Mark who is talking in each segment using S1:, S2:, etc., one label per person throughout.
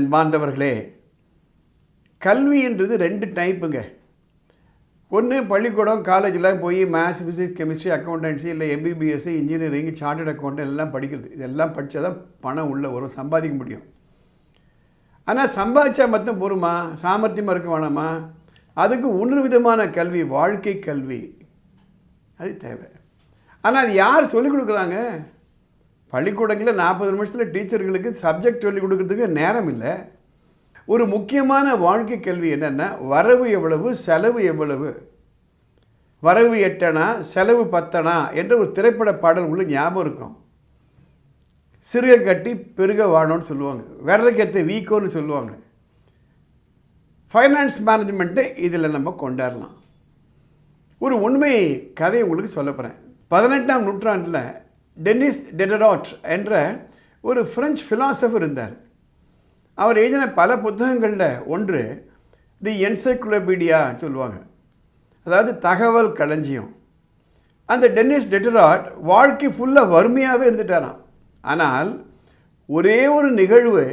S1: அன்பார்ந்தவர்களே கல்வின்றது ரெண்டு டைப்புங்க ஒன்று பள்ளிக்கூடம் காலேஜில் போய் மேத்ஸ் ஃபிசிக்ஸ் கெமிஸ்ட்ரி அக்கௌண்டன்சி இல்லை எம்பிபிஎஸ் இன்ஜினியரிங் சார்ட்டர்ட் அக்கௌண்ட் எல்லாம் படிக்கிறது. இதெல்லாம் படித்தா தான் பணம் உள்ளே வரும் சம்பாதிக்க முடியும். ஆனால் சம்பாதிச்சா மட்டும் போருமா? சாமர்த்தியமாக இருக்க வேணாமா? அதுக்கு ஒன்று விதமான கல்வி வாழ்க்கை கல்வி. அது தேவை. ஆனால் அது யார் சொல்லிக் கொடுக்குறாங்க? பள்ளிக்கூடங்களில் நாற்பது நிமிஷத்தில் டீச்சர்களுக்கு சப்ஜெக்ட் சொல்லிக் கொடுக்கறதுக்கு நேரம் இல்லை. ஒரு முக்கியமான வாழ்க்கை கல்வி என்னென்னா வரவு எவ்வளவு செலவு எவ்வளவு? வரவு எட்டனா செலவு பத்தனா என்ற ஒரு திரைப்பட பாடல் உள்ள ஞாபகம் இருக்கும். சிறுக கட்டி பெருக வாழணும்னு சொல்லுவாங்க. விரக்கத்தை வீக்கோன்னு சொல்லுவாங்க. ஃபைனான்ஸ் மேனேஜ்மெண்ட்டை இதில் நம்ம கொண்டாடலாம். ஒரு உண்மை கதையை உங்களுக்கு சொல்ல போகிறேன் பதினெட்டாம் நூற்றாண்டில் டென்னிஸ் டெடராட் என்ற ஒரு ஃப்ரெஞ்ச் ஃபிலாசபர் இருந்தார். அவர் எழுதின பல புத்தகங்களில் ஒன்று தி என்சைக்ளோபீடியான்னு சொல்லுவாங்க. அதாவது தகவல் களஞ்சியம். அந்த டென்னிஸ் டெட்டராட் வாழ்க்கை ஃபுல்லாக வறுமையாகவே இருந்துட்டாராம். ஆனால் ஒரே ஒரு நிகழ்வு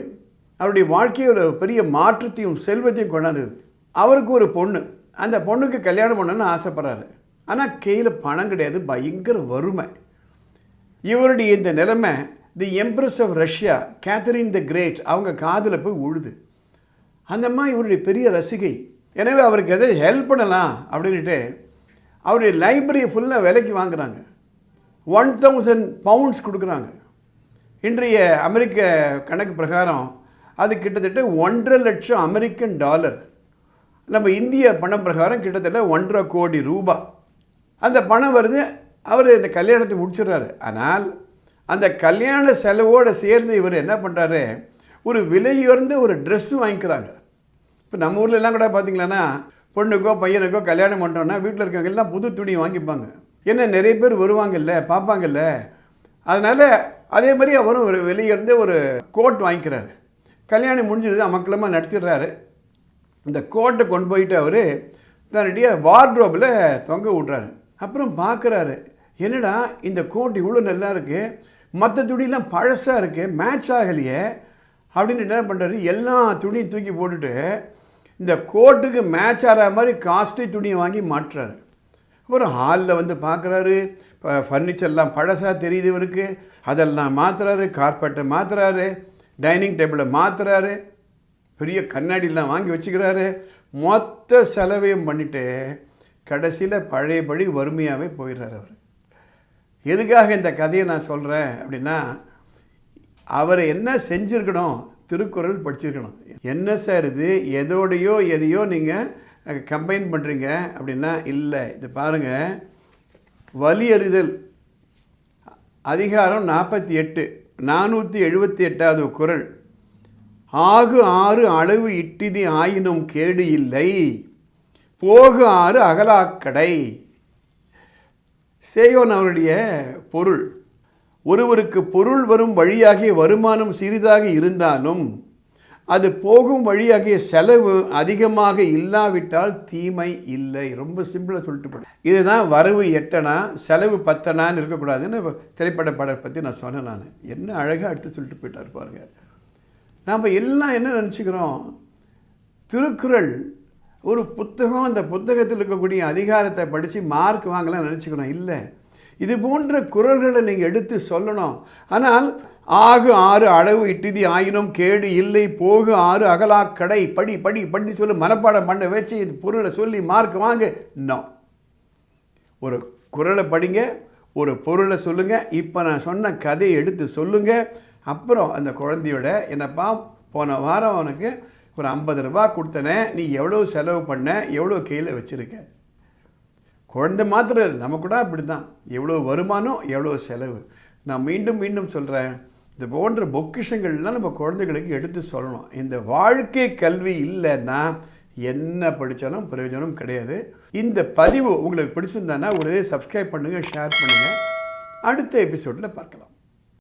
S1: அவருடைய வாழ்க்கையோட பெரிய மாற்றத்தையும் செல்வத்தையும் கொண்டாந்தது. அவருக்கு ஒரு பொண்ணு. அந்த பொண்ணுக்கு கல்யாணம் பண்ணணும்னு ஆசைப்பட்றாரு. ஆனால் கையில் பணம் கிடையாது. பயங்கர வறுமை. இவருடைய இந்த நிலைமை the empress of Russia Catherine the Great அவங்க காதில் போய் உழுது. அந்த அம்மா இவருடைய பெரிய ரசிகை. எனவே அவருக்கு எதை ஹெல்ப் பண்ணலாம் அப்படின்ட்டு அவருடைய லைப்ரரியை ஃபுல்லாக விலைக்கு வாங்குறாங்க. ஒன் தௌசண்ட் பவுண்ட்ஸ் கொடுக்குறாங்க. இன்றைய அமெரிக்க கணக்கு பிரகாரம் அது கிட்டத்தட்ட ஒன்றரை லட்சம் அமெரிக்கன் டாலர். நம்ம இந்திய பணம் பிரகாரம் கிட்டத்தட்ட ஒன்றரை கோடி ரூபாய் அந்த பணம் வருது அவர் இந்த கல்யாணத்தை முடிச்சிடுறாரு. ஆனால் அந்த கல்யாண செலவோடு சேர்ந்து இவர் என்ன பண்ணுறாரு ஒரு விலையுயர்ந்த ஒரு ட்ரெஸ் வாங்கிக்கிறாங்க. இப்போ நம்ம ஊர்லலாம் கூட பார்த்தீங்களன்னா பொண்ணுக்கோ பையனுக்கோ கல்யாணம் பண்ணுறோன்னா வீட்டில் இருக்கவங்க எல்லாம் புது துணி வாங்கிப்பாங்க. என்ன நிறைய பேர் வருவாங்கல்ல பார்ப்பாங்கல்ல. அதனால் அதே மாதிரி அவரும் ஒரு வெளியிருந்து ஒரு கோட் வாங்கிக்கிறாரு. கல்யாணம் முடிஞ்சிடுது அமக்கலமாக நடத்திடுறாரு. இந்த கோட்டை கொண்டு போயிட்டு அவர் தன்னுடைய வார்ட்ரோப்பில் தொங்க விட்றாரு. அப்புறம் பார்க்குறாரு என்னடா இந்த கோட் இவ்வளோ நல்லா இருக்குது மற்ற துணிலாம் பழசாக இருக்குது மேட்ச் ஆகலையே. அப்படின்னு என்ன பண்ணுறாரு எல்லா துணியும் தூக்கி போட்டுட்டு இந்த கோட்டுக்கு மேட்ச் ஆகிற மாதிரி காஸ்ட்லி துணியை வாங்கி மாட்டுறாரு. அப்புறம் ஹாலில் வந்து பார்க்குறாரு ஃபர்னிச்சர்லாம் பழசாக தெரியுது இவருக்கு. அதெல்லாம் மாற்றுறாரு கார்பெட்டை மாற்றுறாரு டைனிங் டேபிளை மாற்றுறாரு பெரிய கண்ணாடிலாம் வாங்கி வச்சுக்கிறாரு. மொத்த செலவையும் பண்ணிவிட்டு கடைசியில் பழையபடி வறுமையாகவே போயிடுறாரு அவர். எதுக்காக இந்த கதையை நான் சொல்கிறேன் அப்படின்னா அவர் என்ன செஞ்சுருக்கணும்? திருக்குறள் படிச்சிருக்கணும். என்ன சார் இது? எதோடையோ எதையோ நீங்கள் கம்பைன் பண்ணுறீங்க அப்படின்னா இல்லை. இது பாருங்கள் வலி அறிதல் அதிகாரம் நாற்பத்தி எட்டு நானூற்றி எழுபத்தி எட்டாவது குரல் ஆகு ஆறு அளவு இட்டிதி ஆயினும் கேடு இல்லை. போகு ஆறு அகலாக்கடை. சேயோன் அவருடைய பொருள். ஒருவருக்கு பொருள் வரும் வழியாகிய வருமானம் சிறிதாக இருந்தாலும் அது போகும் வழியாகிய செலவு அதிகமாக இல்லாவிட்டால் தீமை இல்லை. ரொம்ப சிம்பிளாக சொல்லிட்டு போட்டேன் இதுதான் வரவு எட்டனா செலவு பத்தனான்னு இருக்கக்கூடாதுன்னு திரைப்பட பாடல் பற்றி நான் சொன்னேன் நான். என்ன அழகாக எடுத்து சொல்லிட்டு போயிட்டார் பாருங்கள் நாம் எல்லாம் என்ன நினச்சிக்கிறோம்? திருக்குறள் ஒரு புத்தகம் அந்த புத்தகத்தில் இருக்கக்கூடிய அதிகாரத்தை படித்து மார்க் வாங்கலாம் நினச்சிக்கணும். இல்லை. இது போன்ற குரல்களை நீங்கள் எடுத்து சொல்லணும். ஆனால் ஆகு ஆறு அளவு இட்டிதி ஆயினும் கேடு இல்லை போகு ஆறு அகலா கடை படி படி படி சொல்லி மனப்பாடம் பண்ண வச்சு இது பொருளை சொல்லி மார்க் வாங்க. நோ ஒரு குரலை படிங்க ஒரு பொருளை சொல்லுங்கள் இப்போ நான் சொன்ன கதையை எடுத்து சொல்லுங்கள் அப்புறம் அந்த குழந்தையோட என்னப்பா போன வாரம் அவனுக்கு ஒரு ஐம்பது ரூபா கொடுத்தனே நீ எவ்வளோ செலவு பண்ண எவ்வளோ கையில் வச்சுருக்க? குழந்தை மாத்திரம் இல்லை நம்ம கூட அப்படி தான் எவ்வளோ வருமானம் எவ்வளோ செலவு. நான் மீண்டும் மீண்டும் சொல்கிறேன் இது போன்ற பொக்கிஷங்கள்லாம் நம்ம குழந்தைகளுக்கு எடுத்து சொல்லணும். இந்த வாழ்க்கை கல்வி இல்லைன்னா என்ன படித்தாலும் பிரயோஜனம் கிடையாது. இந்த பதிவு உங்களுக்கு பிடிச்சிருந்தானா உடனே சப்ஸ்கிரைப் பண்ணுங்கள் ஷேர் பண்ணுங்கள் அடுத்த எபிசோடில் பார்க்கலாம்.